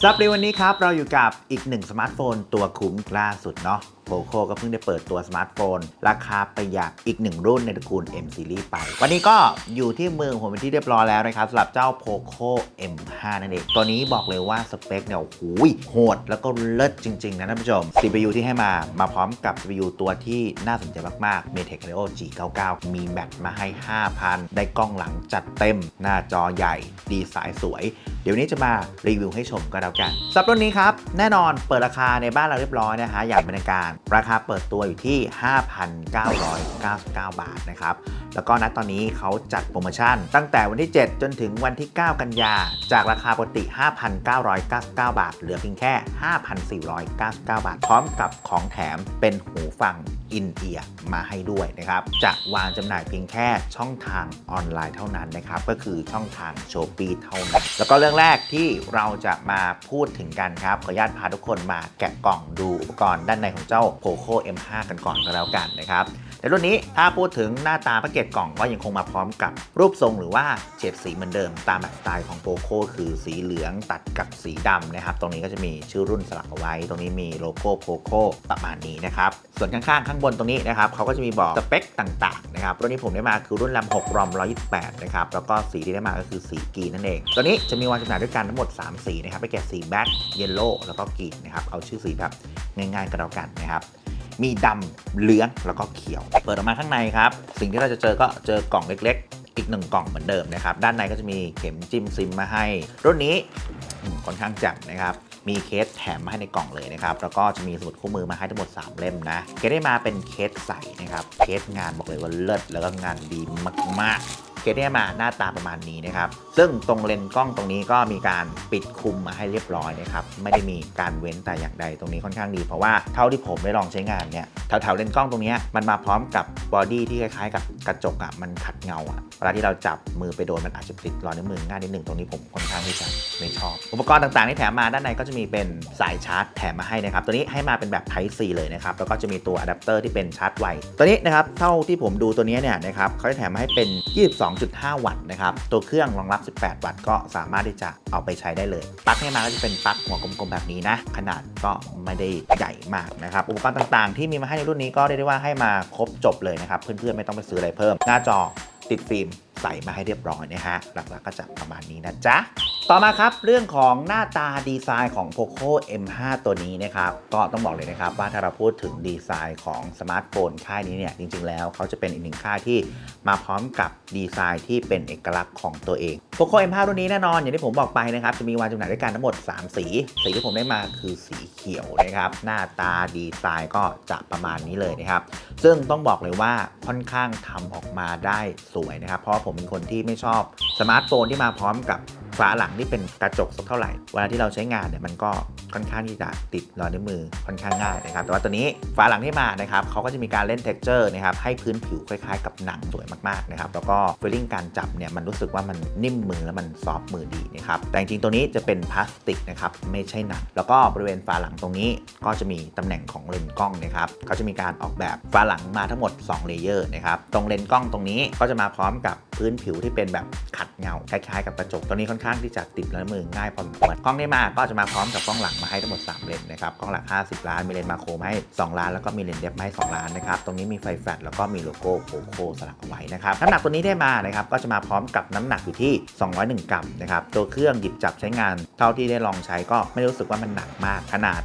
สำหรับในวันนี้ครับ เราอยู่กับอีกหนึ่งสมาร์ทโฟนตัวคุ้มล่าสุดเนาะ โ o โคก็เพิ่งได้เปิดตัวสมาร์ทโฟน ราคาประหยัดอีกหนึ่งรุ่นในตระกูล M Series ไป วันนี้ก็อยู่ที่มือผมเป็นที่เรียบร้อยแล้วนะครับสำหรับเจ้า Poco M5 นั่นเองตัวนี้บอกเลยว่าสเปคเนี่ยโอ้โหโหด แล้วก็เลิศจริง ๆ นะท่านผู้ชม CPU ที่ให้มามาพร้อมกับ CPU ตัวที่น่าสนใจมากๆ Mediatek Helio G99 มีแบตมาให้ 5,000 ได้กล้องหลังจัดเต็ม หน้าจอใหญ่ดีไซน์สวย เดี๋ยววนนี้จะมารีวิวให้ชมก็แล้วกันสำหรับรุ่นนี้ครับแน่นอนเปิดราคาในบ้านเราเรียบร้อยนะฮะอย่างเป็นทางการราคาเปิดตัวอยู่ที่ 5,999 บาทนะครับ แล้วก็ณตอนนี้เขาจัดโปรโมชั่น ตั้งแต่วันที่ 7 จนถึงวันที่ 9 กันยา จากราคาปกติ 5,999 บาท เหลือเพียงแค่ 5,499 บาท พร้อมกับของแถมเป็นหูฟัง อินเอียร์มาให้ด้วยนะครับ จะวางจำหน่ายเพียงแค่ช่องทางออนไลน์เท่านั้นนะครับ ก็คือช่องทางโชปีเท่านั้น แล้วก็เรื่องแรกที่เราจะมาพูดถึงกันครับ ขออนุญาตพาทุกคนมาแกะกล่องดูอุปกรณ์ด้านในของเจ้า Poco M5 กันก่อนก็แล้วกันนะครับ ในรุ่นนี้ถ้าพูดถึงหน้าตาแพ็กเกจกล่องก็ยังคงมาพร้อมกับรูปทรงหรือว่าเฉดสีเหมือนเดิมตามแบบสไตล์ของโปโคคือสีเหลืองตัดกับสีดำนะครับ ตรงนี้ก็จะมีชื่อรุ่นสลักเอาไว้ ตรงนี้มีโลโก้โปโคประมาณนี้นะครับ ส่วนข้างๆข้างบนตรงนี้นะครับเขาก็จะมีบอกสเปคต่างๆนะครับรุ่นนี้ผมได้มาคือรุ่นลำ6รอม128นะครับแล้วก็สีที่ได้มาก็คือสีกรีนนั่นเองตัวนี้จะมีวางจำหน่ายด้วยกันทั้งหมด 3 สีนะครับไปแก่สีแบ็คเยลโล่แล้วก็กรีนนะครับเอาชื่อสีแบบง่ายๆก็แล้วกันนะครับ มีดำเหลืองแล้วก็เขียว เปิดออกมาข้างในครับ สิ่งที่เราจะเจอก็เจอกล่องเล็ก ๆ อีกหนึ่งกล่องเหมือนเดิมนะครับ ด้านในก็จะมีเข็มจิ้มซิมมาให้ รุ่นนี้ค่อนข้างจัดนะครับมีเคสแถมมาให้ในกล่องเลยนะครับ แล้วก็จะมีสมุดคู่มือมาให้ทั้งหมด 3 เล่มนะเคสได้มาเป็นเคสใสนะครับ เคสงานบอกเลยว่าเลิศแล้วก็งานดีมาก ๆ สเนี่ยมาหน้าตาประมาณนี้นะครับ ซึ่งตรงเลนส์กล้องตรงนี้ก็มีการปิดคุมมาให้เรียบร้อยนะครับ ไม่ได้มีการเว้นแต่อย่างใดตรงนี้ค่อนข้างดี เพราะว่าเท่าที่ผมได้ลองใช้งานเนี่ยแถวๆเลนส์กล้องตรงนี้มันมาพร้อมกับบอดี้ที่คล้ายๆ กับกระจกอะมันขัดเงาอะเวลาที่เราจับมือไปโดนมันอาจจะติดรอยนิ้วมือง่ายนิดหนึ่งตรงนี้ผมค่อนข้างที่จะไม่ชอบ อุปกรณ์ต่างๆที่แถมมาด้านในก็จะมีเป็นสายชาร์จแถมมาให้นะครับตัวนี้ให้มาเป็นแบบ Type C เลยนะครับแล้วก็จะมีตัวอะแดปเตอร์ที่เป็นชาร์จไวตัวนี้นะครับเท่าที่ผมดูตัวนี้เนี่ยนะครับเขาจะแถมมาให้เป็น12.5 วัตต์นะครับ ตัวเครื่องรองรับ 18 วัตต์ก็สามารถที่จะเอาไปใช้ได้เลย ปลั๊กให้มาก็จะเป็นปลั๊กหัวกลมๆแบบนี้นะ ขนาดก็ไม่ได้ใหญ่มากนะครับ อุปกรณ์ต่างๆ ที่มีมาให้ในรุ่นนี้ก็เรียกได้ว่าให้มาครบจบเลยนะครับ เพื่อนๆไม่ต้องไปซื้ออะไรเพิ่ม หน้าจอ ติดฟิล์มใส่มาให้เรียบร้อยนะฮะ หลักๆก็จะประมาณนี้นะจ๊ะ ต่อมาครับเรื่องของหน้าตาดีไซน์ของ Poco M5 ตัวนี้นะครับ ก็ต้องบอกเลยนะครับว่าถ้าเราพูดถึงดีไซน์ของสมาร์ทโฟนค่ายนี้เนี่ย จริงๆแล้วเขาจะเป็นอีกหนึ่งค่ายที่มาพร้อมกับดีไซน์ที่เป็นเอกลักษณ์ของตัวเอง Poco M5 รุ่นนี้แน่นอน อย่างที่ผมบอกไปนะครับ จะมีวางจำหน่ายด้วยกันทั้งหมด 3 สี สีที่ผมได้มาคือสีเขียวนะครับ หน้าตาดีไซน์ก็จะประมาณนี้เลยนะครับ ซึ่งต้องบอกเลยว่าค่อนข้างทำออกมาได้สวยนะครับ เพราะผมเป็นคนที่ไม่ชอบสมาร์ทโฟนที่มาพร้อมกับ ฝาหลังที่เป็นกระจกสักเท่าไหร่เวลาที่เราใช้งานเนี่ยมันก็ค่อนข้างที่จะติดรอยนิ้วมือค่อนข้างง่ายนะครับแต่ว่าตัวนี้ฝาหลังที่มานะครับเขาก็จะมีการเล่น t e x t อร์นะครับให้พื้นผิวคล้ายๆ กับหนังสวยมากๆนะครับแล้วก็ฟีลลิ่งการจับเนี่ยมันรู้สึกว่ามันนิ่มมือแล้วมันซอฟมือดีนะครับแต่จริงๆตัวนี้จะเป็นพลาสติกนะครับไม่ใช่หนังแล้วก็บริเวณฝาหลังตรงนี้ก็จะมีตำแหน่งของเลนส์กล้องนะครับเขาจะมีการออกแบบฝาหลังมาทั้งหมด2เลเยอร์นะครับตรงเลนส์กล้องตรงนี้ก็จะมาพร้อมกับ พื้นผิวที่เป็นแบบขัดเงาคล้ายๆกับกระจกตัวนี้ค่อนข้างที่จะติดรอยมือง่ายพอสมควรกล้องได้มาก็จะมาพร้อมกับกล้องหลังมาให้ทั้งหมด 3 เลนนะครับกล้องหลัก 50 ล้านมีเลนมาโครให้ 2 ล้าน แล้วก็มีเลนเดฟให้2ล้านนะครับตรงนี้มีไฟแฟลชแล้วก็มีโลโก้โคโคสลักเอาไว้นะครับน้ำหนักตัวนี้ได้มานะครับก็จะมาพร้อมกับน้ำหนักอยู่ที่ 201 กรัมนะครับตัวเครื่องหยิบจับใช้งาน เท่าที่ได้ลองใช้ก็ไม่รู้สึกว่ามันหนักมากขนาด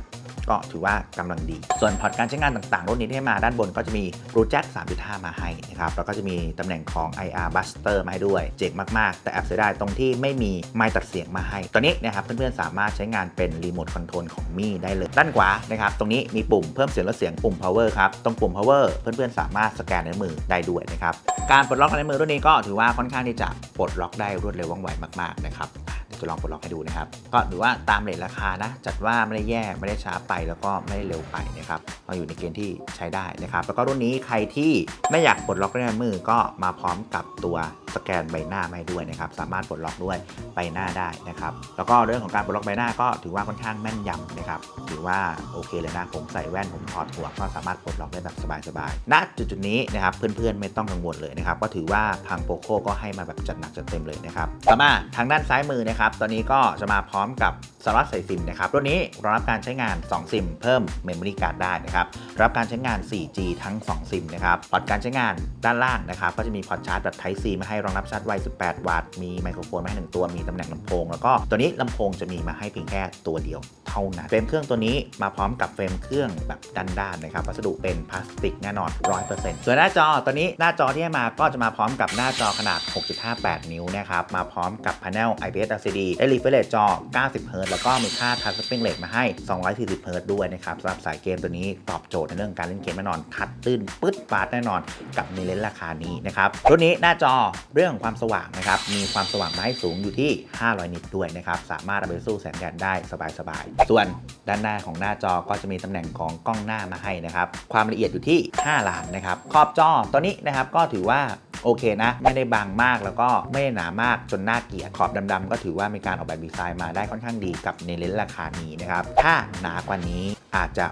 ก็ถือว่ากำลังดี ส่วนพอร์ตการใช้งานต่างๆ รุ่นนี้ที่ให้มาด้านบนก็จะมีรูแจ็ค3.5 มาให้นะครับ แล้วก็จะมีตำแหน่งของ IR Buster มาให้ด้วย เจ๋งมาก ๆ แต่แอบเสียดายตรงที่ไม่มีไมค์ตัดเสียงมาให้ ตัวนี้นะครับเพื่อนๆ สามารถใช้งานเป็นรีโมทคอนโทรลของมี่ได้เลย ด้านขวานะครับ ตรงนี้มีปุ่มเพิ่มเสียงลดเสียงปุ่ม power ครับ ตรงปุ่ม power เพื่อนๆ สามารถสแกนนิ้วมือได้ด้วยนะครับ การปลดล็อกนิ้วมือรุ่นนี้ก็ถือว่าค่อนข้างที่จะปลดล็อกได้รวดเร็วว่องไวมากๆนะครับ จะลองปลดล็อกให้ดูนะครับ ก็ถือว่าตามเรทราคานะ จัดว่าไม่ได้แย่ไม่ได้ช้าไปแล้วก็ไม่ได้เร็วไปนะครับก็อยู่ในเกณฑ์ที่ใช้ได้นะครับ แล้วก็รุ่นนี้ใครที่ไม่อยากปลดล็อกด้วยมือก็มาพร้อมกับตัวสแกนใบหน้ามาให้ด้วยนะครับ สามารถปลดล็อกด้วยใบหน้าได้นะครับ แล้วก็เรื่องของการปลดล็อกใบหน้าก็ถือว่าค่อนข้างแม่นยำนะครับ ถือว่าโอเคเลยนะ ผมใส่แว่นผมถอดหัวก็สามารถปลดล็อกได้แบบสบายๆ ณ จุดจุดนี้นะครับเพื่อนๆไม่ต้องกังวลเลยนะครับ ก็ถือว่าทางโปโคก็ให้มาแบบจัดหนักจัดเต็มเลยนะครับ ต่อมาทางด้านซ้ายมือนะครับตอนนี้ก็จะมาพร้อมกับสล็อตใส่ซิมนะครับ รุ่นนี้รองรับการใช้งาน 2 ซิม เพิ่มเมมโมรี่การ์ดได้นะครับ รับการใช้งาน 4G ทั้ง 2 ซิมนะครับ พอร์ตการใช้งานด้านล่างนะครับ ก็จะมีพอร์ตชาร์จแบบ Type C มาให้รองรับชาร์จไว 18 วัตต์ มีไมโครโฟนมาให้ 1 ตัว มีตำแหน่งลำโพง แล้วก็ตัวนี้ลำโพงจะมีมาให้เพียงแค่ตัวเดียวเท่านั้น เฟรมเครื่องตัวนี้มาพร้อมกับเฟรมเครื่องแบบด้านๆนะครับ วัสดุเป็นพลาสติกแน่นอน 100%ส่วนหน้าจอตัวนี้หน้าจอที่ให้มาก็จะมาพร้อมกับหน้าจอขนาด 6.58 นิ้วนะครับ มาพร้อมกับ Panel IPS LCD ได้ refresh จอ 90 Hz แล้วก็มีค่า Touch Spring Rate มาให้ 240 Hz ด้วยนะครับสำหรับสายเกมตัวนี้ตอบโจทย์ในเรื่องการเล่นเกมแน่นอน ทัดตื้นปึ๊ดฟาดแน่นอนกับในเลนราคานี้นะครับรุ่นนี้หน้าจอเรื่องของความสว่างนะครับมีความสว่างมาให้สูงอยู่ที่ 500 นิตด้วยนะครับสามารถเอาไปสู้แสงแดดได้สบายๆส่วนด้านหน้าของหน้าจอก็จะมีตำแหน่งของกล้องหน้ามาให้นะครับความละเอียดอยู่ที่ 5 ล้านนะครับขอบจอตัวนี้นะครับก็ถือว่า โอเคนะ ไม่ได้บางมากแล้วก็ไม่ได้หนามากจนน่าเกลียดขอบดำๆก็ถือว่ามีการออกแบบดีไซน์มาได้ค่อนข้างดีกับในเลนส์ราคานี้นะครับถ้าหนากว่านี้อาจจะ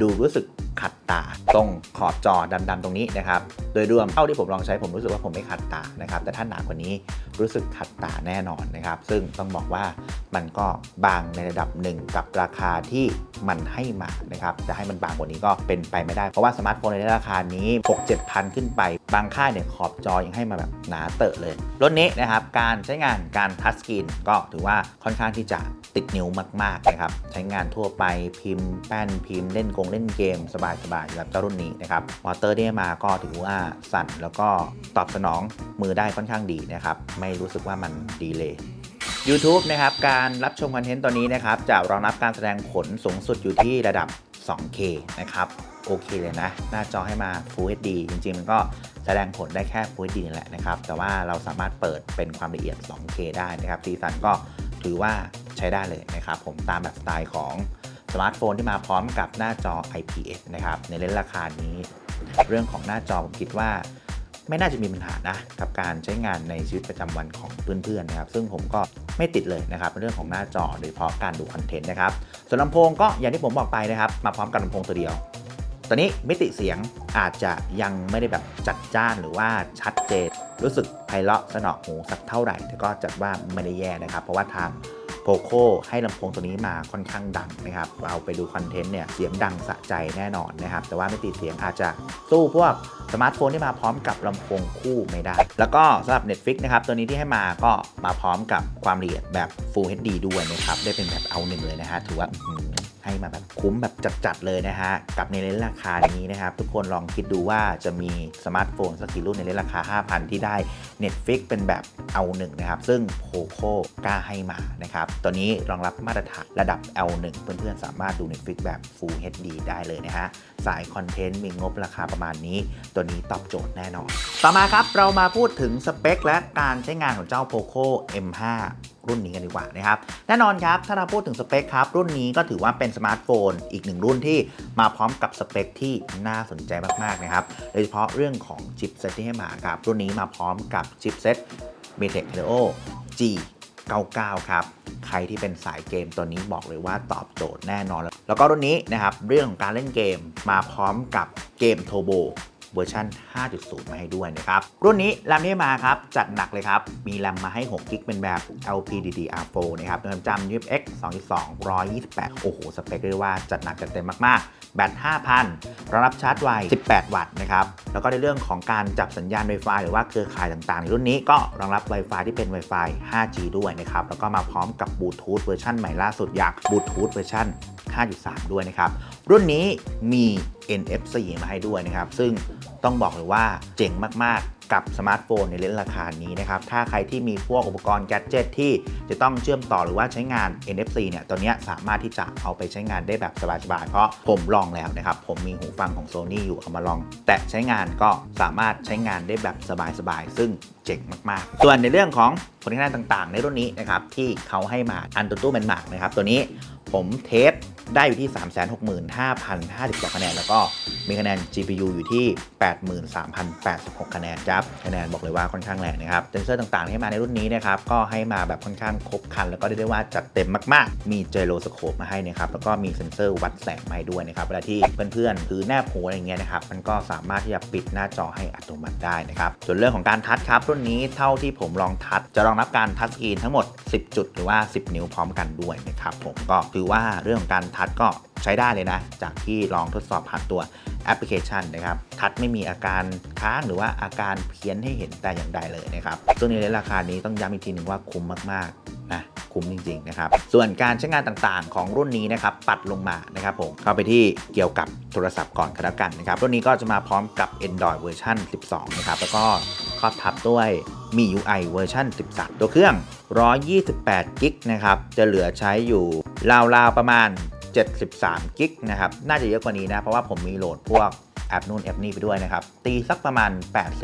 ดูรู้สึก ขัดตาตรงขอบจอดำๆตรงนี้นะครับ โดยรวมเท่าที่ผมลองใช้ผมรู้สึกว่าผมไม่ขัดตานะครับ แต่ถ้าหนากว่านี้รู้สึกขัดตาแน่นอนนะครับ ซึ่งต้องบอกว่ามันก็บางในระดับหนึ่งกับราคาที่มันให้มานะครับ จะให้มันบางกว่านี้ก็เป็นไปไม่ได้ เพราะว่าสมาร์ทโฟนในราคานี้ 6 7พันขึ้นไป บางค่ายเนี่ยขอบจอยังให้มาแบบหนาเตอะเลยรุ่นนี้นะครับ การใช้งานการทัชสกรีนก็ถือว่าค่อนข้างที่จะติดนิ้วมากๆนะครับ ใช้งานทั่วไปพิมพ์แป้นพิมพ์เล่นกงเล่นเกมสบายๆแบบเจ้ารุ่นนี้นะครับมอเตอร์ที่ให้มาก็ถือว่าสั่นแล้วก็ตอบสนองมือได้ค่อนข้างดีนะครับ ไม่รู้สึกว่ามันดีเลย YouTube นะครับ การรับชมคอนเทนต์ตัวนี้นะครับ จะรองรับการแสดงผลสูงสุดอยู่ที่ระดับ 2K นะครับ โอเคเลยนะ หน้าจอให้มา Full HD จริงๆ มันก็แสดงผลได้แค่ Full HD แหละนะครับ แต่ว่าเราสามารถเปิดเป็นความละเอียด 2K ได้นะครับสีสันก็ถือว่าใช้ได้เลยนะครับ ผมตามแบบสไตล์ของ สมาร์ทโฟนที่มาพร้อมกับหน้าจอ IPS นะครับในเลนส์ราคานี้ เรื่องของหน้าจอผมคิดว่า ไม่น่าจะมีปัญหานะกับการใช้งานในชีวิตประจำวันของเพื่อนๆนะครับซึ่งผมก็ไม่ติดเลยนะครับเรื่องของหน้าจอโดยเฉพาะการดูคอนเทนต์นะครับส่วนลำโพงก็อย่างที่ผมบอกไปนะครับมาพร้อมกับลำโพงตัวเดียวตอนนี้มิติเสียงอาจจะยังไม่ได้แบบจัดจ้านหรือว่าชัดเจน รู้สึกไพเราะสนอหูสักเท่าไหร่ แต่ก็จัดว่าไม่ได้แย่นะครับ เพราะว่าทาง โกโคให้ลำโพงตัวนี้มาค่อนข้างดังนะครับเราไปดูคอนเทนต์เนี่ยเสียงดังสะใจแน่นอนนะครับ แต่ว่าไม่ติเสียงอาจจะสู้พวกสมาร์ทโฟนที่มาพร้อมกับลำโพงคู่ไม่ได้ แล้วก็สำหรับ Netflix นะครับ ตัวนี้ที่ให้มาก็มาพร้อมกับความละเอียดแบบ Full HD ด้วยนะครับ ได้เป็นแบบเอาหนึ่งเลยนะฮะถือว่า ให้มาแบบคุ้มแบบจัดๆเลยนะฮะ กับในเลนราคานี้นะครับ ทุกคนลองคิดดูว่าจะมีสมาร์ทโฟนสักกี่รุ่นในเลนราคา 5,000 ที่ได้ Netflix เป็นแบบเอาหนึ่งนะครับ ซึ่งโ o โคกล้าให้มานะครับตัวนี้รองรับมาตรฐานระดับ L1 เพื่อนๆ สามารถดู Netflix แบบ Full HD ได้เลยนะฮะ สายคอนเทนต์มีงบราคาประมาณนี้ ตัวนี้ตอบโจทย์แน่นอน ต่อมาครับเรามาพูดถึงสเปคและการใช้งานของเจ้า POCO M5 รุ่นนี้กันดีกว่านะครับแน่นอนครับถ้าเราพูดถึงสเปคครับรุ่นนี้ก็ถือว่าเป็นสมาร์ทโฟน อีกหนึ่งรุ่นที่มาพร้อมกับสเปคที่น่าสนใจมากๆนะครับโดยเฉพาะเรื่องของชิปเซตที่ให้มาครับรุ่นนี้มาพร้อมกับชิปเซต m e t e c Helio G 99 ครับ ใครที่เป็นสายเกมตัวนี้บอกเลยว่าตอบโจทย์แน่นอน แล้วก็รุ่นนี้นะครับ เรื่องของการเล่นเกมมาพร้อมกับเกมโทโบ เวอร์ชัน5.0 มาให้ด้วยนะครับ รุ่นนี้แรมที่มาครับ จัดหนักเลยครับ มีแรมมาให้6กิกเป็นแบบ LPDDR4 นะครับความจำ UFX 2.2 128 โอ้โห สเปคเรียกว่าจัดหนักจัดเต็มมากๆ แบต 5,000รองรับชาร์จไว 18 วัตต์นะครับ แล้วก็ในเรื่องของการจับสัญญาณ Wi-Fi หรือว่าเครือข่ายต่างๆ ในรุ่นนี้ก็รองรับ Wi-Fi ที่เป็น Wi-Fi 5G ด้วยนะครับ แล้วก็มาพร้อมกับบลูทูธเวอร์ชันใหม่ล่าสุดอย่างบลูทูธเวอร์ชัน5.3 ด้วยนะครับ รุ่นนี้มี NFC มาให้ด้วยนะครับ ซึ่งต้องบอกเลยว่าเจ๋งมากๆ กับสมาร์ทโฟนในเลนส์ราคานี้นะครับ ถ้าใครที่มีพวกอุปกรณ์แกดเจิตที่จะต้องเชื่อมต่อหรือว่าใช้งาน NFC เนี่ยตัวเนี้ยสามารถที่จะเอาไปใช้งานได้แบบสบายๆ เพราะผมลองแล้วนะครับ ผมมีหูฟังของ Sony อยู่เอามาลอง แตะใช้งานก็สามารถใช้งานได้แบบสบายๆ ซึ่งเจ๋งมาก ๆ ส่วนในเรื่องของผลงานต่างๆ ในรุ่นนี้นะครับที่เขาให้มาอันตุตู้แมนมาร์กนะครับตัวนี้ผมเทส ได้อยู่ที่ 365,052 คะแนน แล้วก็มีคะแนน GPU อยู่ที่ 83,086 คะแนนครับ คะแนนบอกเลยว่าค่อนข้างแรงนะครับ เซนเซอร์ต่างๆที่มาในรุ่นนี้นะครับ ก็ให้มาแบบค่อนข้างครบคัน แล้วก็เรียกได้ว่าจัดเต็มมากๆ มีเจโรสโคปมาให้นะครับ แล้วก็มีเซ็นเซอร์วัดแสงมาให้ด้วยนะครับ เวลาที่เพื่อนๆถือแนบหูอะไรเงี้ยนะครับ มันก็สามารถที่จะปิดหน้าจอให้อัตโนมัติได้นะครับ ส่วนเรื่องของการทัชครับรุ่นนี้เท่าที่ผมลองทัชจะรองรับการทัชสกรีนทั้งหมด 10 จุดหรือว่า 10 นิ้วพร้อมกันด้วยนะครับผมก็ถือว่าเรื่องของการทัชก็ใช้ได้เลยนะ จากที่ลองทดสอบผ่านตัวแอปพลิเคชันนะครับ ทัชไม่มีอาการค้างหรือว่าอาการเพี้ยนให้เห็นแต่อย่างใดเลยนะครับซึ่งในราคานี้ต้องย้ำอีกทีหนึ่งว่าคุ้มมากๆนะคุ้มจริงๆนะครับส่วนการใช้งานต่างๆ ของรุ่นนี้นะครับปัดลงมานะครับผมเข้าไปที่เกี่ยวกับโทรศัพท์ก่อนก็แล้วกันนะครับรุ่นนี้ก็จะมาพร้อมกับ Android เวอร์ชัน12 นะครับแล้วก็ครอบทับด้วยมี UI เวอร์ชัน13 ตัวเครื่อง 128กิกนะครับ จะเหลือใช้อยู่ราวๆ ประมาณ 73กิกนะครับ น่าจะเยอะกว่านี้นะ เพราะว่าผมมีโหลดพวกแอปนู่นแอปนี่ไปด้วยนะครับ ตีสักประมาณ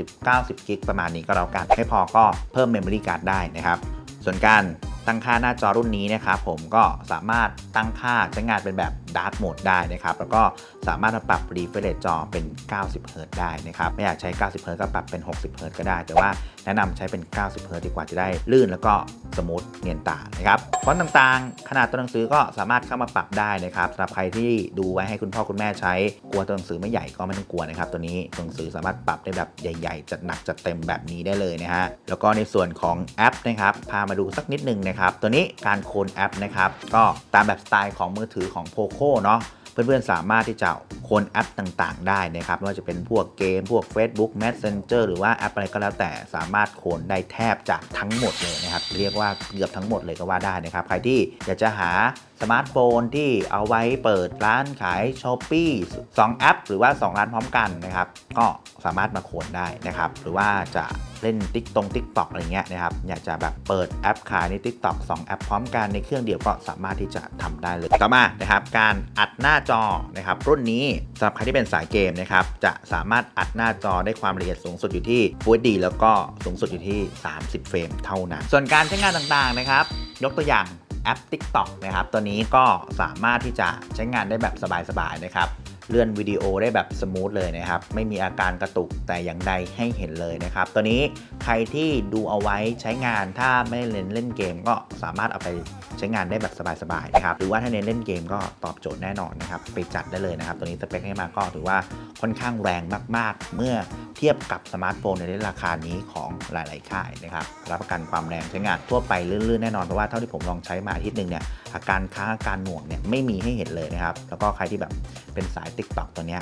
80-90กิกประมาณนี้ก็แล้วกัน ไม่พอก็เพิ่มเมมโมรี่การ์ดได้นะครับ ส่วนการ ตั้งค่าหน้าจอรุ่นนี้นะครับผมก็สามารถตั้งค่าใช้งานเป็นแบบ Dark Mode ได้นะครับ แล้วก็สามารถมาปรับ refresh จอเป็น 90 Hz ได้นะครับ ไม่อยากใช้ 90 Hz ก็ปรับเป็น 60 Hz ก็ได้ แต่ว่าแนะนำใช้เป็น 90 Hz ดีกว่าจะได้ลื่นแล้วก็สมูทเนียนตานะครับฟอนต์ต่างๆ ขนาดตัวหนังสือก็สามารถเข้ามาปรับได้นะครับสำหรับใครที่ดูไว้ให้คุณพ่อคุณแม่ใช้กลัวตัวหนังสือไม่ใหญ่ก็ไม่ต้องกลัวนะครับตัวนี้ตัวหนังสือสามารถปรับได้แบบใหญ่ ๆ จัดหนักจัดเต็มแบบนี้ได้เลยนะฮะแล้วก็ในส่วนของแอปนะครับพามาดูสักนิดนึงนะครับ ตัวนี้การโคนแอปนะครับ ก็ตามแบบสไตล์ของมือถือของ POCO เนาะเพื่อนๆ สามารถที่จะโคนแอปต่างๆ ได้นะครับไม่ว่าจะเป็นพวกเกม พวก Facebook Messenger หรือว่าแอปอะไรก็แล้วแต่สามารถโคนได้แทบจะทั้งหมดเลยนะครับ เรียกว่าเกือบทั้งหมดเลยก็ว่าได้นะครับ ใครที่อยากจะหาสมาร์ทโฟนที่เอาไว้เปิดร้านขาย s h อ p e e 2แอป หรือว่า 2 ร้านพร้อมกันนะครับ ก็สามารถมาโคนได้นะครับ หรือว่าจะเล่นติ๊กตรงติ๊กต็อกอะไรเงี้ยนะครับ อยากจะแบบเปิดแอปขายใน Tik t o อก2แอปพร้อมกันในเครื่องเดียวก็สามารถที่จะทำได้เลย ต่อมานะครับ การอัดหน้าจอนะครับ รุ่นนี้สำหรับใครที่เป็นสายเกมนะครับ จะสามารถอัดหน้าจอได้ความละเอียดสูงสุดอยู่ที่ Full HD แล้วก็สูงสุดอยู่ที่ 30 เฟรมเท่านั้น ส่วนการใช้งานต่างๆนะครับ ยกตัวอย่าง แอป TikTok นะครับ ตัวนี้ก็สามารถที่จะใช้งานได้แบบสบายๆนะครับ เลื่อนวิดีโอได้แบบสมูทเลยนะครับ ไม่มีอาการกระตุกแต่อย่างใดให้เห็นเลยนะครับ ตัวนี้ใครที่ดูเอาไว้ใช้งานถ้าไม่เล่นเล่นเกมก็สามารถเอาไปใช้งานได้แบบสบายๆนะครับ หรือว่าถ้าเน้นเล่นเกมก็ตอบโจทย์แน่นอนนะครับ ไปจัดได้เลยนะครับ ตัวนี้สเปคให้มาก็ถือว่าค่อนข้างแรงมาก ๆ เมื่อเทียบกับสมาร์ทโฟนในราคานี้ของหลาย ๆ ค่ายนะครับรับประกันความแรงใช้งานทั่วไปลื่น ๆ แน่นอนเพราะว่าเท่าที่ผมลองใช้มาอาทิตย์หนึ่งเนี่ยอาการค้างอาการหน่วงเนี่ยไม่มีให้เห็นเลยนะครับแล้วก็ใครที่แบบเป็นสาย Tik t o อกตัวนี้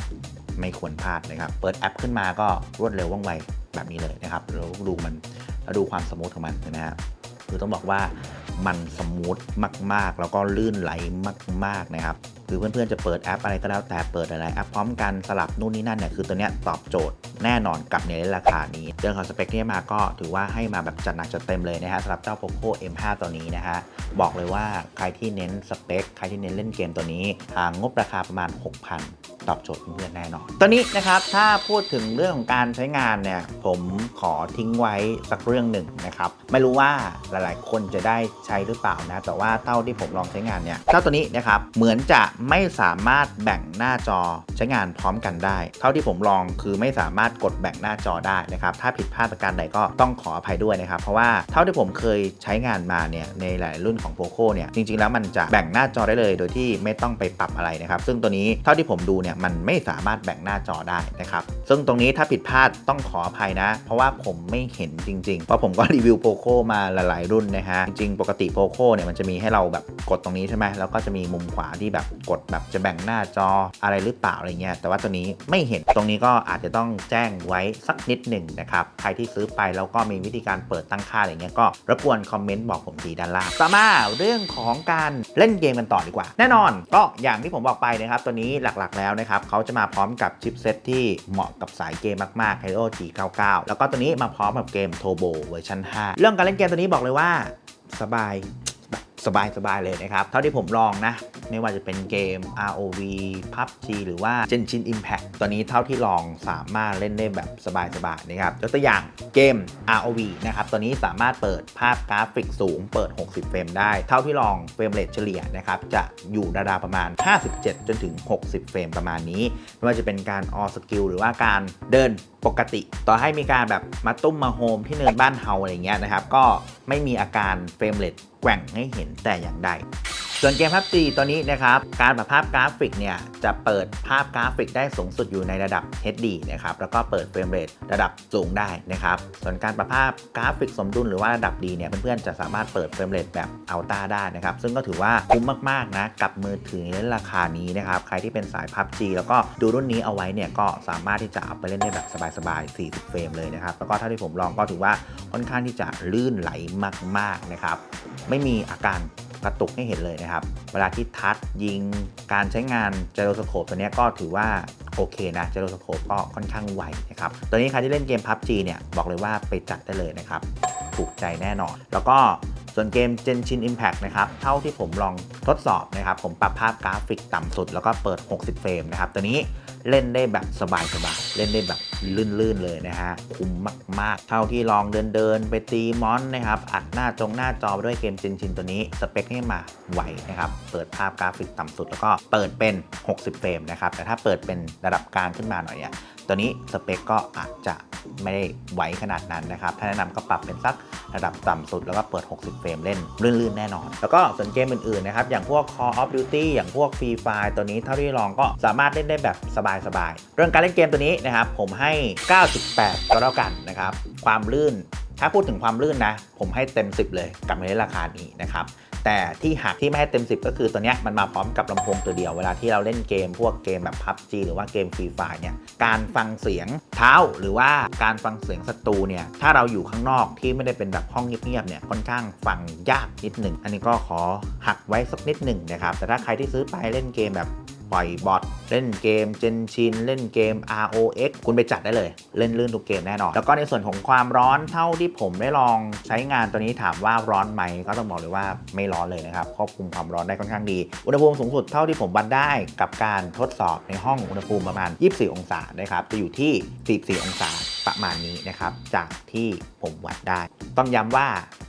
ไม่ควรพลาดนะครับ เปิดแอปขึ้นมาก็รวดเร็วว่องไวแบบนี้เลยนะครับแล้วดูมันแล้วดูความสมูทของมันนะครับคือต้องบอกว่ามันสมูทมาก ๆ แล้วก็ลื่นไหลมาก ๆนะครับ คือเพื่อนๆจะเปิดแอปอะไรก็แล้วแต่เปิดอะไรแอปพร้อมกันสลับนู่นนี่นั่นเนี่ยคือตัวเนี้ยตอบโจทย์แน่นอนกับในราคานี้ เรื่องของสเปคที่มาก็ถือว่าให้มาแบบจัดหนักจัดเต็มเลยนะฮะสำหรับเจ้า Poco M5 ตัวนี้นะฮะบอกเลยว่าใครที่เน้นสเปคใครที่เน้นเล่นเกมตัวนี้ทางงบราคาประมาณ 6,000ตอบโจทย์เพื่อนแน่นอนตัวนี้นะครับ ถ้าพูดถึงเรื่องของการใช้งานเนี่ย ผมขอทิ้งไว้สักเรื่องหนึ่งนะครับ ไม่รู้ว่าหลายๆ คนจะได้ใช้หรือเปล่านะ แต่ว่าเท่าที่ผมลองใช้งานเนี่ย เจ้าตัวนี้นะครับ เหมือนจะไม่สามารถแบ่งหน้าจอใช้งานพร้อมกันได้ เท่าที่ผมลองคือไม่สามารถกดแบ่งหน้าจอได้นะครับถ้าผิดพลาดประการใดก็ต้องขออภัยด้วยนะครับ เพราะว่าเท่าที่ผมเคยใช้งานมาเนี่ยในหลายรุ่นของ POCO เนี่ยจริงๆแล้วมันจะแบ่งหน้าจอได้เลย โดยที่ไม่ต้องไปปรับอะไรนะครับ ซึ่งตัวนี้เท่าที่ผมดูเนี่ยมันไม่สามารถแบ่งหน้าจอได้นะครับซึ่งตรงนี้ถ้าผิดพลาดต้องขออภัยนะ เพราะว่าผมไม่เห็นจริงๆเพราะผมก็รีวิว POCO มาหลายๆรุ่นนะฮะจริงๆปกติ POCO เนี่ยมันจะมีให้เราแบบกดตรงนี้ใช่ไหมแล้วก็จะมีมุมขวาที่แบบกดแบบจะแบ่งหน้าจออะไรหรือเปล่าอะไรเงี้ยแต่ว่าตัวนี้ไม่เห็นตรงนี้ก็อาจจะต้องแจ้งไว้สักนิดหนึ่งนะครับใครที่ซื้อไปแล้วก็มีวิธีการเปิดตั้งค่าอะไรเงี้ยก็รบกวนคอมเมนต์บอกผมทีด้านล่างต่อมาเรื่องของการเล่นเกมกันต่อดีกว่า แน่นอนก็อย่างที่ผมบอกไปนะครับตัวนี้หลักๆแล้วนะครับเขาจะมาพร้อมกับชิปเซตที่เหมาะกับสายเกมมากๆ Helio G99 แล้วก็ตัวนี้มาพร้อมกับเกม Turbo เวอร์ชัน5เรื่องการเล่นเกมตัวนี้บอกเลยว่าสบาย สบายสบายๆเลยนะครับ เท่าที่ผมลองนะ ไม่ว่าจะเป็นเกม ROV PUBG หรือว่า Genshin Impact ตอนนี้เท่าที่ลองสามารถเล่นได้แบบสบายๆนะครับยกตัวอย่างเกม ROV นะครับตัวนี้สามารถเปิดภาพกราฟิกสูงเปิด 60 เฟรมได้ เท่าที่ลองเฟรมเรทเฉลี่ยนะครับจะอยู่ราวๆประมาณ 57 จนถึง 60 เฟรมประมาณนี้ ไม่ว่าจะเป็นการออสกิลหรือว่าการเดิน ปกติ ต่อให้มีการแบบมาตุ้มมาโฮมที่เนินบ้านเฮาอะไรเงี้ยนะครับ ก็ไม่มีอาการเฟรมเรทแกว่งให้เห็นแต่อย่างใดส่วนเกม PUBG ตัวนี้นะครับ การปรับภาพกราฟิกเนี่ย จะเปิดภาพกราฟิกได้สูงสุดอยู่ในระดับ HD นะครับ แล้วก็เปิดเฟรมเรทระดับสูงได้นะครับ ส่วนการปรับภาพกราฟิกสมดุลหรือว่าระดับดีเนี่ย เพื่อนๆ จะสามารถเปิดเฟรมเรทแบบอัลต้าได้นะครับ ซึ่งก็ถือว่าคุ้มมากๆนะ กับมือถือในราคานี้นะครับ ใครที่เป็นสาย PUBG แล้วก็ดูรุ่นนี้เอาไว้เนี่ย ก็สามารถที่จะเอาไปเล่นได้แบบสบายๆ40 เฟรมเลยนะครับ แล้วก็เท่าที่ผมลองก็ถือว่าค่อนข้างที่จะลื่นไหลมาก ๆนะครับ ไม่มีอาการกระตุกให้เห็นเลยนะครับ เวลาที่ทัชยิงการใช้งานเจโรสโคปตัวนี้ก็ถือว่าโอเคนะเจโรสโคปก็ค่อนข้างไวนะครับ ตัวนี้ใครที่เล่นเกม PUBG เนี่ยบอกเลยว่าไปจัดได้เลยนะครับ ถูกใจแน่นอน แล้วก็ส่วนเกม Genshin Impact นะครับ เท่าที่ผมลองทดสอบนะครับ ผมปรับภาพกราฟิกต่ำสุด แล้วก็เปิด 60 เฟรมนะครับ ตัวนี้ เล่นได้แบบสบายๆ เล่นได้แบบลื่นๆเลยนะฮะ คุ้มมากๆ เท่าที่ลองเดินๆ ไปตีมอนนะครับ อัดหน้าจงหน้าจอด้วยเกมชินชินตัวนี้ สเปคนี่มาไหวนะครับ เปิดภาพกราฟิกต่ำสุดแล้วก็เปิดเป็น 60 เฟรมนะครับ แต่ถ้าเปิดเป็นระดับกลางขึ้นมาหน่อยเนี่ย ตัวนี้สเปคก็อาจจะไม่ได้ไหวขนาดนั้นนะครับ ถ้าแนะนำก็ปรับเป็นสักระดับต่ำสุดแล้วก็เปิด 60 เฟรมเล่นลื่นๆ แน่นอน แล้วก็ส่วนเกมอื่นๆ นะครับ อย่างพวก Call of Duty อย่างพวก Free Fire ตัวนี้เท่าที่ลองก็สามารถเล่นได้แบบสบายๆ เรื่องการเล่นเกมตัวนี้นะครับ ผมให้ 9.8 ก็แล้วกันนะครับ ความลื่น ถ้าพูดถึงความลื่นนะ ผมให้เต็ม 10 เลยกับในราคานี้นะครับ แต่ที่หักที่ไม่ให้เต็ม 10 ก็คือตัวเนี้ยมันมาพร้อมกับลำโพงตัวเดียว เวลาที่เราเล่นเกมพวกเกมแบบพับจีหรือว่าเกมฟรีไฟเนี่ยการฟังเสียงเท้าหรือว่าการฟังเสียงศัตรูเนี่ยถ้าเราอยู่ข้างนอกที่ไม่ได้เป็นแบบห้องเงียบๆเนี่ยค่อนข้างฟังยากนิดหนึ่งอันนี้ก็ขอหักไว้สักนิดหนึ่งนะครับแต่ถ้าใครที่ซื้อไปเล่นเกมแบบ ปล่อยบอทเล่นเกม Genshin เล่นเกม ROX คุณไปจัดได้เลย เล่นลื่นทุกเกมแน่นอน แล้วก็ในส่วนของความร้อนเท่าที่ผมได้ลองใช้งานตัวนี้ถามว่าร้อนไหมก็ต้องบอกเลยว่าไม่ร้อนเลยนะครับควบคุมความร้อนได้ค่อนข้างดี อุณหภูมิสูงสุดเท่าที่ผมวัดได้กับการทดสอบในห้องอุณหภูมิประมาณ 24 องศานะครับจะอยู่ที่ 44 องศาประมาณนี้นะครับจากที่ผมวัดได้ ต้องย้ำว่า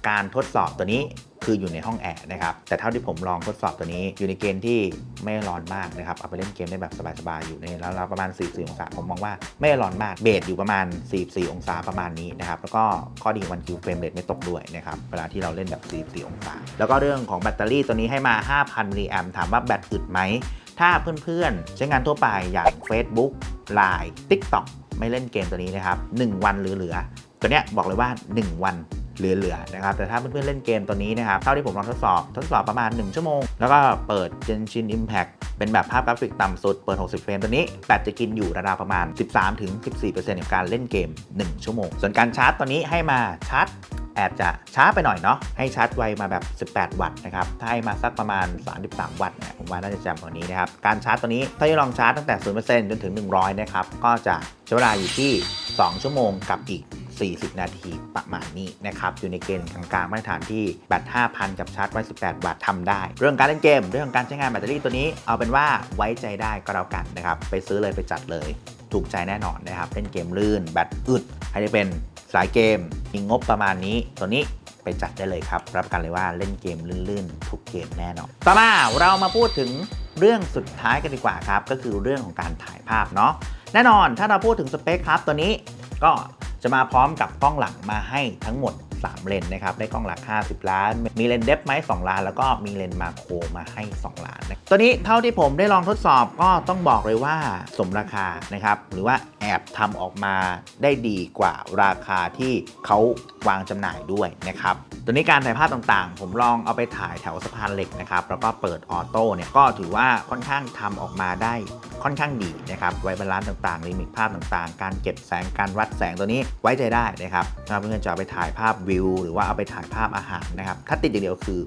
การทดสอบตัวนี้ คืออยู่ในห้องแอร์นะครับ แต่เท่าที่ผมลองทดสอบตัวนี้อยู่ในเกณฑ์ที่ไม่ร้อนมากนะครับ เอาไปเล่นเกมได้แบบสบายๆอยู่ในราวประมาณ 44 องศา ผมมองว่าไม่ร้อนมากเบสอยู่ประมาณ 44 องศาประมาณนี้นะครับ แล้วก็ข้อดีของมันคือเฟรมเรทไม่ตกด้วยนะครับ เวลาที่เราเล่นแบบ 44 องศา แล้วก็เรื่องของแบตเตอรี่ตัวนี้ให้มา 5,000 มิลลิแอมถามว่าแบตอึดไหม ถ้าเพื่อนๆ ใช้งานทั่วไปอย่าง Facebook Line TikTok ไม่เล่นเกมตัวนี้นะครับ 1 วันเหลือๆ ตัวเนี้ยบอกเลยว่า 1 วัน เหลือๆนะครับ แต่ถ้าเพื่อนๆเล่นเกมตัวนี้นะครับ เท่าที่ผมลองทดสอบ ทดสอบประมาณ 1 ชั่วโมง แล้วก็เปิด Genshin Impact เป็นแบบภาพกราฟิกต่ำสุด เปิด 60 เฟรมตัวนี้แบตจะกินอยู่ราวๆประมาณ 13-14%ของการเล่นเกม 1 ชั่วโมง ส่วนการชาร์จตัวนี้ให้มาชาร์จ แอบจะช้าไปหน่อยเนาะให้ชาร์จไวมาแบบ 18 วัตต์นะครับถ้าให้มาสักประมาณ 33 วัตต์เนี่ยผมว่าน่าจะจำกว่านี้นะครับการชาร์จตัวนี้ถ้าจะลองชาร์จตั้งแต่ 0%จนถึง 100 นะครับก็จะใช้เวลาอยู่ที่ 2 ชั่วโมงกับอีก40 นาทีประมาณนี้นะครับ อยู่ในเกณฑ์กลางๆมาตรฐานที่แบต5,000 กับชาร์จไว้ 18 วัตต์ทำได้ เรื่องการเล่นเกม เรื่องการใช้งานแบตเตอรี่ตัวนี้ เอาเป็นว่าไว้ใจได้ก็แล้วกันนะครับ ไปซื้อเลยไปจัดเลย ถูกใจแน่นอนนะครับ เล่นเกมลื่น แบตอึดใครที่เป็น สายเกมมีงบประมาณนี้ ตัวนี้ไปจัดได้เลยครับ รับประกันเลยว่าเล่นเกมลื่นๆ ทุกเกมแน่นอนต่อมาเรามาพูดถึงเรื่องสุดท้ายกันดีกว่าครับ ก็คือเรื่องของการถ่ายภาพเนาะแน่นอนถ้าเราพูดถึงสเปคครับตัวนี้ก็จะมาพร้อมกับกล้องหลังมาให้ทั้งหมด 3 เลนนะครับได้กล้องหลัก 50 ล้าน มีเลนส์เดฟไหม2ล้าน แล้วก็มีเลนส์มาโครมาให้ 2 ล้านนะตัวนี้เท่าที่ผมได้ลองทดสอบก็ต้องบอกเลยว่าสมราคานะครับหรือว่าแอบทำออกมาได้ดีกว่าราคาที่เขาวางจำหน่ายด้วยนะครับตัวนี้การถ่ายภาพต่างๆ ผมลองเอาไปถ่ายแถวสะพานเหล็กนะครับแล้วก็เปิดออโต้เนี่ยก็ถือว่าค่อนข้างทำออกมาได้ค่อนข้างดีนะครับไว้บาลานซ์ต่างๆลิมิตภาพต่างๆ การเก็บแสงการวัดแสงตัวนี้ไว้ใจได้นะครับถ้าเพื่อนๆจะไปถ่ายภาพวิวิว หรือว่าเอาไปถ่ายภาพอาหารนะครับ ถ้าติดอย่างเดียวคือ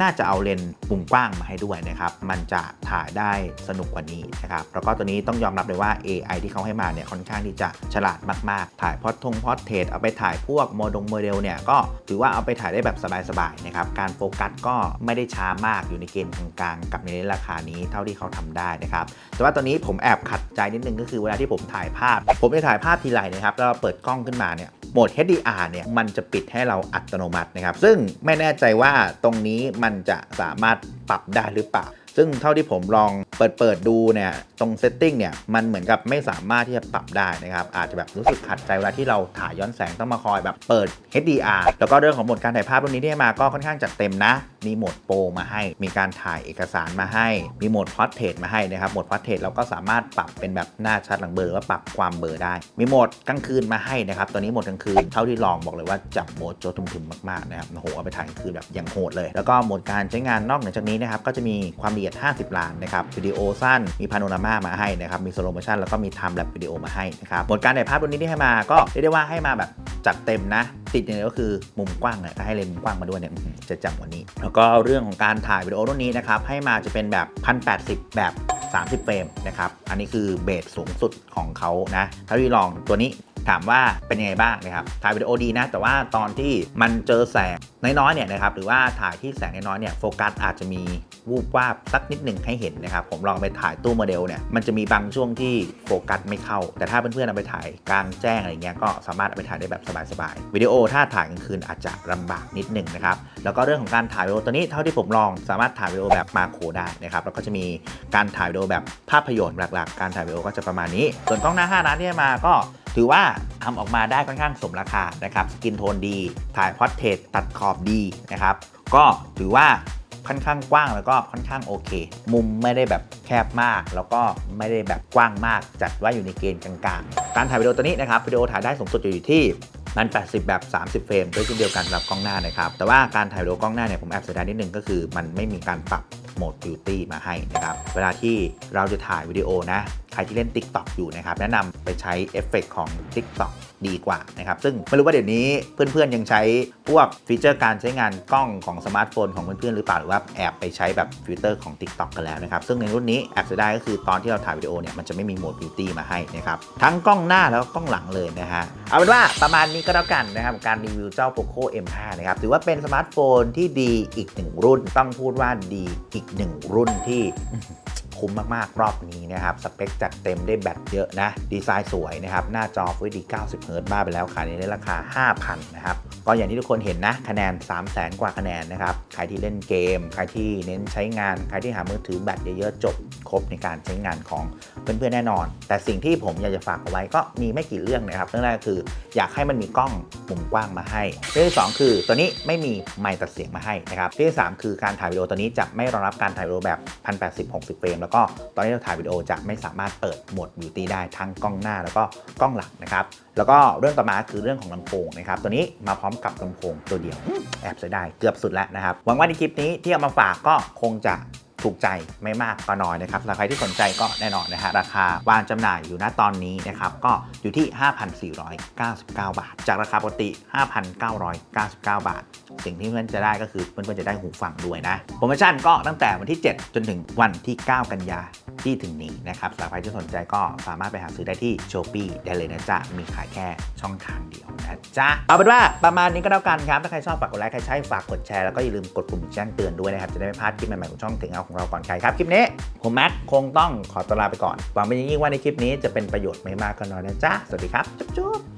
น่าจะเอาเลนส์มุมกว้างมาให้ด้วยนะครับ มันจะถ่ายได้สนุกกว่านี้นะครับ แล้วก็ตัวนี้ต้องยอมรับเลยว่า AI ที่เขาให้มาเนี่ยค่อนข้างที่จะฉลาดมากๆ ถ่ายพอดทงพอดเทรดเอาไปถ่ายพวกโมดงโมเดลเนี่ยก็ถือว่าเอาไปถ่ายได้แบบสบายๆนะครับ การโฟกัสก็ไม่ได้ช้ามากอยู่ในเกณฑ์กลางๆ กับในราคานี้เท่าที่เขาทำได้นะครับ แต่ว่าตอนนี้ผมแอบขัดใจนิดนึงก็คือเวลาที่ผมถ่ายภาพ ผมจะถ่ายภาพทีไรนะครับแล้วเราเปิดกล้องขึ้นมาเนี่ยโหมด HDR เนี่ยมันจะปิดให้เราอัตโนมัตินะครับ ซึ่งไม่แน่ใจว่าตรงนี้มันจะสามารถปรับได้หรือเปล่า ซึ่งเท่าที่ผมลองเปิดเปิดดูเนี่ยตรงเซตติ้งเนี่ยมันเหมือนกับไม่สามารถที่จะปรับได้นะครับอาจจะแบบรู้สึกขัดใจเวลาที่เราถ่ายย้อนแสงต้องมาคอยแบบเปิด HDR แล้วก็เรื่องของโหมดการถ่ายภาพตรงนี้ที่มาก็ค่อนข้างจัดเต็มนะ มีโหมดโปรมาให้ มีการถ่ายเอกสารมาให้ มีโหมดพอ r t เทรมาให้นะครับโหมดพอ r t เทรเราก็สามารถปรับเป็นแบบหน้าชัดหลังเบลอหรือว่าปรับความเบลอได้ มีโหมดกลางคืนมาให้นะครับตัวนี้โหมดกลางคืนเท่าที่ลองบอกเลยว่าจับโหมดโจทุมๆมากๆนะครับโอ้โหเอาไปถ่ายกลางคืนแบบอย่างโหดเลย แล้วก็โหมดการใช้งานนอกเหนือจากนี้นะครับก็จะมีความละเอียด 50 ล้านนะครับวิดีโอสั้น มีพาโนรามามาให้นะครับ มีสโลโมชันแล้วก็มีไทม์แลปวิดีโอมาให้นะครับโหมดการถ่ายภาพตัวนี้ที่ให้มาก็เรียกได้ว่าให้มาแบบจัดเต็มนะ ติดอย่างเดียวก็คือมุมกว้างเนี่ยถ้าให้เลนส์มุมกว้างมาด้วยเนี่ยจะจังกว่านี้ แล้วก็เรื่องของการถ่ายวิดีโอรุ่นนี้นะครับให้มาจะเป็นแบบ1080 แบบ30 เฟรมนะครับ อันนี้คือเบสสูงสุดของเขานะ ถ้าที่ลองตัวนี้ ถามว่าเป็นยังไงบ้างนะครับถ่ายวิดีโอดีนะ แต่ว่าตอนที่มันเจอแสงน้อยๆเนี่ยนะครับหรือว่าถ่ายที่แสงน้อยๆเนี่ยโฟกัสอาจจะมีวูบวาบสักนิดหนึ่งให้เห็นนะครับผมลองไปถ่ายตู้โมเดลเนี่ยมันจะมีบางช่วงที่โฟกัสไม่เข้า แต่ถ้าเพื่อนๆเอาไปถ่ายกลางแจ้งอะไรเงี้ยก็สามารถเอาไปถ่ายได้แบบสบายๆวิดีโอถ้าถ่ายกลางคืนอาจจะลำบากนิดหนึ่งนะครับแล้วก็เรื่องของการถ่ายวิดีโอตัวนี้เท่าที่ผมลองสามารถถ่ายวิดีโอแบบมาโครได้นะครับแล้วก็จะมีการถ่ายวิดีโอแบบภาพยนตร์หลัก ๆ การถ่ายวิดีโอก็จะประมาณนี้ ส่วนกล้องหน้า5นัดที่มาก็ ถือว่าทำออกมาได้ค่อนข้างสมราคานะครับสกินโทนดี ถ่ายพอร์เทรตตัดขอบดีนะครับก็ถือว่าค่อนข้างกว้างแล้วก็ค่อนข้างโอเค มุมไม่ได้แบบแคบมาก แล้วก็ไม่ได้แบบกว้างมาก จัดว่าอยู่ในเกณฑ์กลางๆ การถ่ายวิดีโอตัวนี้นะครับวิดีโอถ่ายได้สูงสุดอยู่ที่มัน80 แบบ 30 เฟรมด้วยเช่นเดียวกันสำหรับกล้องหน้านะครับ แต่ว่าการถ่ายวิดีโอกล้องหน้าเนี่ยผมแอบเสียดายนิดนึงก็คือ มันไม่มีการปรับ โหมด Beauty มาให้นะครับเวลาที่เราจะถ่ายวิดีโอนะ ใครที่เล่น TikTok อยู่นะครับ แนะนำไปใช้เอฟเฟกต์ของ TikTok ดีกว่านะครับ ซึ่งไม่รู้ว่าเดี๋ยวนี้เพื่อนๆยังใช้พวกฟีเจอร์การใช้งานกล้องของสมาร์ทโฟนของเพื่อนๆหรือเปล่าหรือว่าแอบไปใช้แบบฟิลเตอร์ของ TikTok กันแล้วนะครับ ซึ่งในรุ่นนี้แอบเสียดายก็คือตอนที่เราถ่ายวิดีโอเนี่ยมันจะไม่มีโหมด Beauty มาให้นะครับทั้งกล้องหน้าแล้วก็กล้องหลังเลยนะฮะเอาเป็นว่าประมาณนี้ก็แล้วกันนะครับกับการรีวิวเจ้า Poco M5 นะครับถือว่าเป็นสมาร์ทโฟนที่ดีอีกหนึ่งรุ่น ต้องพูดว่าดีอีกหนึ่งรุ่นที่ คุ้มมากๆ รอบนี้นะครับ สเปคจัดเต็มได้แบตเยอะนะ ดีไซน์สวยนะครับ หน้าจอ Full HD 90 Hz บ้าไปแล้วขายในราคา 5,000 นะครับ ก็อย่างที่ทุกคนเห็นนะคะแนน 300,000กว่าคะแนนนะครับ ใครที่เล่นเกม ใครที่เน้นใช้งาน ใครที่หามือถือแบตเยอะๆ จบครบในการใช้งานของเพื่อนๆแน่นอน แต่สิ่งที่ผมอยากจะฝากเอาไว้ก็มีไม่กี่เรื่องนะครับ เรื่องแรกคืออยากให้มันมีกล้องมุมกว้างมาให้ เรื่องที่สองคือตัวนี้ไม่มีไมค์ตัดเสียงมาให้นะครับ เรื่องที่สามคือการถ่ายวิดีโอตัวนี้จะไม่รองรับการถ่ายวิดีโอแบบ 1080 60เฟรม แล้วก็ตอนนี้เราถ่ายวิดีโอจะไม่สามารถเปิดโหมด Beauty ได้ทั้งกล้องหน้าแล้วก็กล้องหลังนะครับ แล้วก็เรื่องต่อมาคือเรื่องของลำโพงนะครับตัวนี้มาพร้อมกับลำโพงตัวเดียวอืมแอบเสียดายเกือบสุดแล้วนะครับหวังว่าในคลิปนี้ที่เอามาฝากก็คงจะถูกใจไม่มากก็น้อยนะครับสำหรับใครที่สนใจก็แน่นอนนะฮะราคาวางจำหน่ายอยู่ณตอนนี้นะครับก็อยู่ที่ 5,499 บาท จากราคาปกติ 5,999 บาท สิ่งที่เพื่อนจะได้ก็คือเพื่อนๆจะได้หูฟังด้วยนะโปรโมชั่นก็ตั้งแต่วันที่ 7 จนถึงวันที่ 9 กันยา ที่ถึงนี้นะครับสำหรับใครที่สนใจก็สามารถไปหาซื้อได้ที่ s h o p e e ได้เลยนะจ๊ะ มีขายแค่ช่องทางเดียวนะจ๊ะ เอาเป็นว่าประมาณนี้ก็แล้วกันครับ ถ้าใครชอบฝากกดไลค์ ใครใช่ฝากกดแชร์ แล้วก็อย่าลืมกดปุ่มแจ้งเตือนด้วยนะครับ จะได้ไม่พลาดคลิปใหม่ๆของช่องถึงเอาของเราก่อนใครครับ คลิปนี้ ผมแม็กคงต้องขอตัวลาไปก่อน หวังเป็นอย่างยิ่งว่าในคลิปนี้จะเป็นประโยชน์ไม่มากก็น้อยนะจ๊ะ สวัสดีครับ จุ๊บ